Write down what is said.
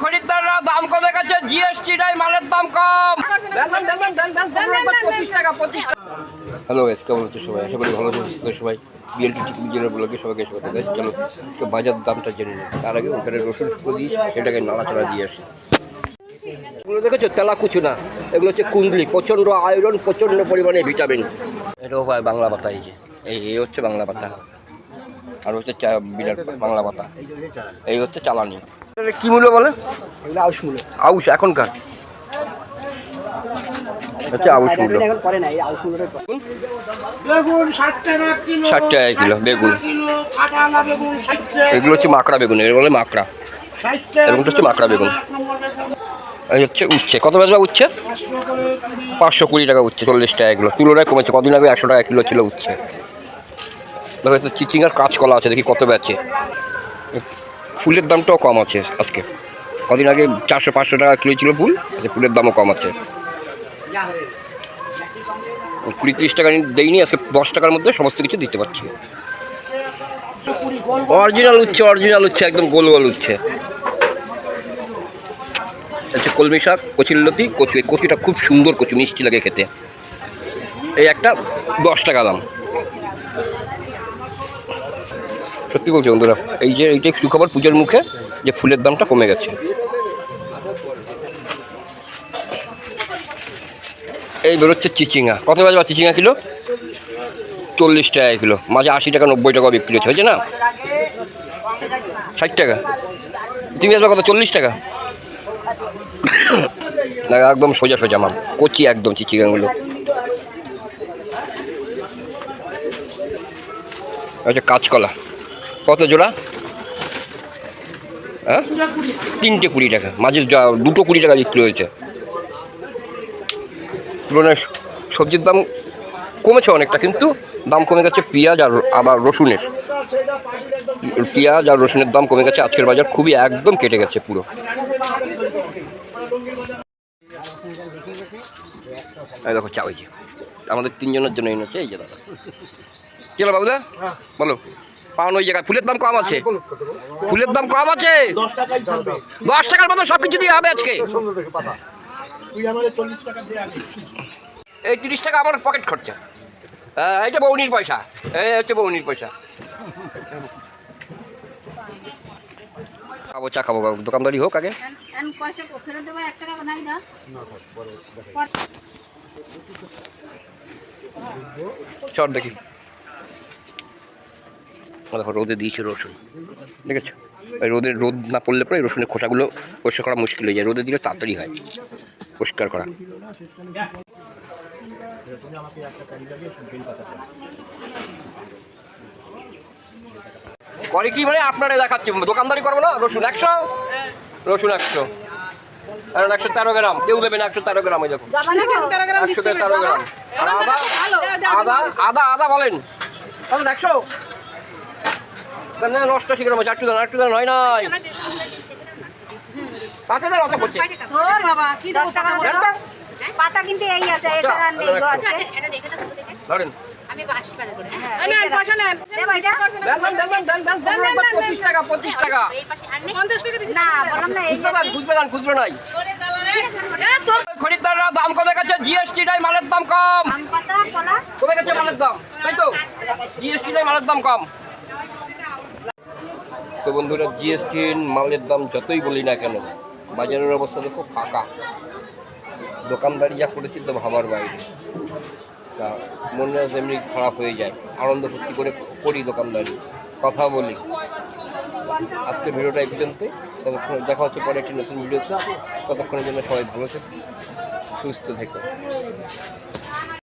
খরিদ্দাররা দাম কমে গেছে জিএসটি নাই মালের দাম কম হ্যালো এস কেমন হচ্ছে সবাই আশা করি ভালো আছেন সবাই বিএলটি জেনার ব্লগে সবাইকে স্বাগত জানাই চলো আজকে বাজার দামটা জেনে নিই তার আগে ওখানে রসুন ফুটো দিয়ে সেটাকে নাড়াচাড়া দিয়ে আসি এগুলো দেখেছ তেলা কুচু না এগুলো হচ্ছে কুন্দলি প্রচণ্ড আয়রন প্রচণ্ড পরিমাণে ভিটামিন এটাও হয় বাংলা পাতা এই যে এই এই হচ্ছে বাংলা পাতা আর হচ্ছে চা- বিরাট বাংলা পাতা এই হচ্ছে চালানি কি মূল্য বলে আউশ মূল্য। আউশ এখনকার। হচ্ছে আউশ মূল্য। এখন করে না এই আউশ মূল্যটা করে। বেগুন? ষাট টাকা কিলো ষাট টাকা কিলো বেগুন। এগুলো হচ্ছে মাকড়া বেগুন এগুলো বলে মাকড়া। এরকমটা হচ্ছে মাকড়া বেগুন। এই হচ্ছে উচ্ছে। কত বেজবা উচ্ছে? পাঁচশো কুড়ি পাঁচশো কুড়ি টাকা উচ্ছে চল্লিশ টাকা এগুলো তুলনায় কমেছে। কদিন আগে একশো টাকা কিলো ছিল উচ্ছে। তবে চিচিঙ্গার কাঁচকলা আছে দেখি কত বেচে। ফুলের দামটাও কম আছে আজকে। কদিন আগে চারশো, পাঁচশো টাকা কিলো ছিল ফুল, আজকে ফুলের দামও কম আছে। কুড়ি, তিরিশ টাকা দেয়নি আজকে দশ টাকার মধ্যে সমস্ত কিছু দিতে পারছি। অরিজিনাল উচ্ছে অরিজিনাল উচ্ছে, একদম গোল গোল উচ্ছে। কলমি শাক কচিল্লতি কচু, এই কচুটা খুব সুন্দর কচু, মিষ্টি লাগে খেতে। এই একটা দশ টাকা দাম। সত্যি বলছি বন্ধুরা, এই যে এইটা একটু সুখবর পুজোর মুখে, যে ফুলের দামটা কমে গেছে। এই বেরোচ্ছে চিচিঙ্গা। কত বাজে বা চিচিঙ্গা কিলো? চল্লিশ টাকা কিলো। মাঝে আশি টাকা, নব্বই টাকা বিক্রি হচ্ছে, হয়েছে না? ষাট টাকা। তুমি আসবে কত? চল্লিশ টাকা? না, একদম সোজা সোজা মাল। কচি একদম চিচিঙ্গাগুলো আচ্ছা কাঁচকলা। কত জোড়া? হ্যাঁ? তিনটে কুড়ি টাকা। মাঝে দুটো কুড়ি টাকা বিক্রি হয়েছে। তুলনায় সবজির দাম কমেছে অনেকটা কিন্তু দাম কমে গেছে পেঁয়াজ আর আবার রসুনের। পেঁয়াজ আর রসুনের দাম কমে গেছে আজকের বাজার খুবই একদম কেটে গেছে পুরো। এই দেখো চা ওই যে আমাদের তিনজনের জন্য এনেছে এই যে দাদা। কি হলো বাবুদা? বলো। পাওয়ান ওই জায়গায়। ফুলের দাম কম আছে। ফুলের দাম কম আছে। দশ টাকার মতো সব কিছু দিয়ে হবে আজকে। এই তিরিশ টাকা আমার পকেট খরচা। হ্যাঁ এইটা বৌনির পয়সা। এই হচ্ছে বৌনির পয়সা। খাব, চা খাব দোকানদারি হোক আগে। চট দেখি। দেখো রোদে দিয়েছে রসুন দেখেছ? ওই রোদে রোদ না পড়লে পরে রসুনের খোসাগুলো পরিষ্কার করা মুশকিল হয়ে যায় রোদে দিলে তাড়াতাড়ি হয় পরিষ্কার করা। করে কি মানে আপনারা দেখাচ্ছি দোকানদারি করব না? রসুন একশো রসুন একশো। কারণ একশো তেরো গ্রাম কেউ দেবে না একশো তেরো গ্রাম ওই দেখো। একশো তেরো গ্রাম আদা আদা আদা আদা বলেন। তাহলে একশো না নষ্ট শিখে নেব চারটু দান আটটু দান হয় নাই কাছে দেন অত করছে ও বাবা কি দশ টাকা দেন পাতা কিন্তু এই আছে এছাড়া নেই এটা দেখে ধরেন আমি বাসি বাজার করে পয়সা নেন। এটা? দেন দেন দেন দেন দেন দেন দেন পঁচিশ টাকা পঁচিশ টাকা এই পাশে আর নেই না, বললাম না, এই খুচরো দান খুচরো নাই এ, তোর খরিদ্দাররা দাম কমে গেছে জিএসটি নাই মালের দাম কম পাতা। কমে গেছে মালের দাম তাই তো জিএসটি নাই মালের দাম কম তো বন্ধুরা জিএসটি মালের দাম যতই বলি না কেন, বাজারের অবস্থা দেখো ফাঁকা। দোকানদারি যা করেছি তো ভাবার বাইরে। তা মন মেজাজ এমনি খারাপ হয়ে যায়, আনন্দ ফুর্তি করে করি দোকানদারি, কথা বলি। আজকে ভিডিওটা এই পর্যন্তই, ততক্ষণ দেখা হচ্ছে পরে একটি নতুন ভিডিওতে। ততক্ষণের জন্য সবাই ভালো থেকো, সুস্থ থেকো।